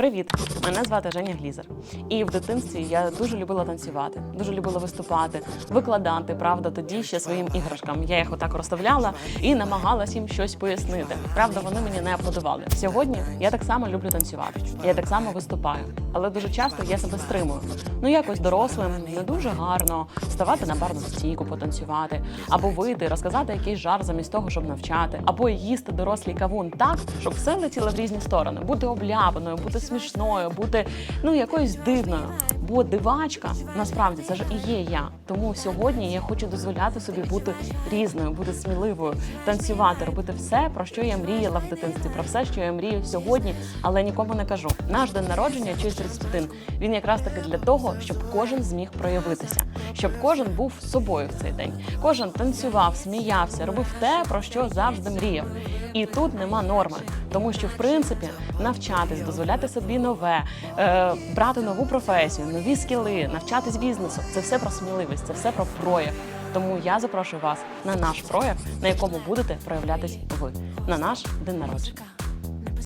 Привіт! Мене звати Женя Глізер. І в дитинстві я дуже любила танцювати, дуже любила виступати, викладати, правда, тоді ще своїм іграшкам. Я їх отак розставляла і намагалась їм щось пояснити. Правда, вони мені не аплодували. Сьогодні я так само люблю танцювати. Я так само виступаю, але дуже часто я себе стримую. Ну якось дорослим не дуже гарно ставати на барну стійку, потанцювати, або вийти, розказати якийсь жар замість того, щоб навчати, або їсти дорослий кавун так, щоб все летіло в різні сторони, бути обляпаною, бути смішною, бути ну якоюсь дивною. Бо дивачка насправді це ж і є я. Тому сьогодні я хочу дозволяти собі бути різною, бути сміливою, танцювати, робити все, про що я мріяла в дитинстві, про все, що я мрію сьогодні, але нікому не кажу. Наш день народження 31, він якраз таки для того, щоб кожен зміг проявитися, щоб кожен був собою в цей день. Кожен танцював, сміявся, робив те, про що завжди мріяв. І тут нема норми, тому що в принципі навчатись, дозволяти собі нове, е, брати нову професію, нові скіли, навчатись бізнесу це все про сміливість, це все про прояв. Тому я запрошую вас на наш прояв, на якому будете проявлятись ви, на наш день народження.